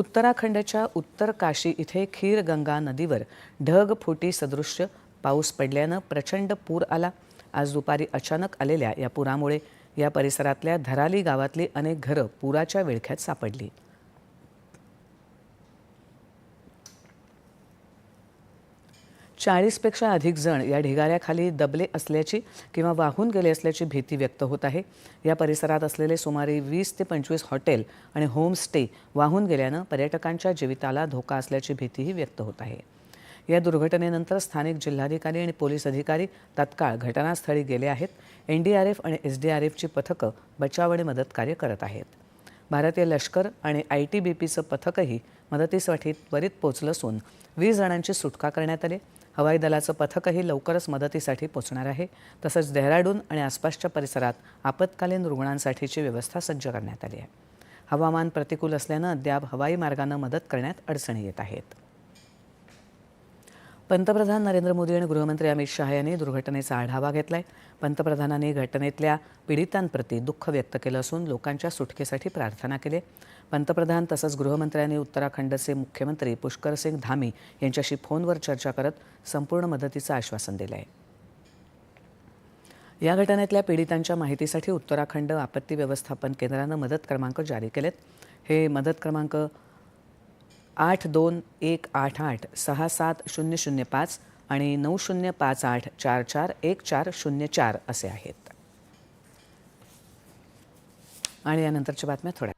उत्तराखंडच्या उत्तर काशी इथे खीरगंगा नदीवर ढग फुटी सदृश्य पाऊस पडल्यानं प्रचंड पूर आला. आज दुपारी अचानक आलेल्या या पुरामुळे या परिसरातल्या धराली गावातली अनेक घरं पुराच्या विळख्यात सापडली. चाळीसपेक्षा अधिक जण या ढिगाऱ्याखाली दबले असल्याची किंवा वाहून गेले असल्याची भीती व्यक्त होत आहे. या परिसरात असलेले सुमारे वीस ते पंचवीस हॉटेल आणि होमस्टे वाहून गेल्यानं पर्यटकांच्या जीविताला धोका असल्याची भीतीही व्यक्त होत आहे. या दुर्घटनेनंतर स्थानिक जिल्हाधिकारी आणि पोलीस अधिकारी तत्काळ घटनास्थळी गेले आहेत. एन डी आर एफ आणि एस डी आर एफची पथकं बचाव आणि मदत कार्य करत आहेत. भारतीय लष्कर आणि आय टी बी पीचं पथकही मदतीसाठी त्वरित पोचलं असून वीस जणांची सुटका करण्यात आली. हवाई दलाचं पथकही लवकरच मदतीसाठी पोचणार आहे. तसंच डेहराडून आणि आसपासच्या परिसरात आपत्कालीन रुग्णांसाठीची व्यवस्था सज्ज करण्यात आली आहे. हवामान प्रतिकूल असल्यानं अद्याप हवाई मार्गानं मदत करण्यात अडचणी येत आहेत. पंतप्रधान नरेंद्र मोदी आणि गृहमंत्री अमित शहा यांनी दुर्घटनेचा आढावा घेतलाय. पंतप्रधानांनी घटनेतल्या पीडितांप्रती दुःख व्यक्त केलं असून लोकांच्या सुटकेसाठी प्रार्थना केली पंतप्रधान तसंच गृहमंत्र्यांनी उत्तराखंडचे मुख्यमंत्री पुष्कर सिंग धामी यांच्याशी फोनवर चर्चा करत संपूर्ण मदतीचं आश्वासन दिलं आहे. या घटनेतल्या पीडितांच्या माहितीसाठी उत्तराखंड आपत्ती व्यवस्थापन केंद्रानं मदत क्रमांक जारी केलेत. हे मदत क्रमांक आठ दोन एक आठ आठ सहा सात शून्य शून्य पाच आणि नऊ शून्य पाच आठ चार चार एक चार शून्य चार असे आहेत. आणि यानंतरच्या बातम्या थोड्या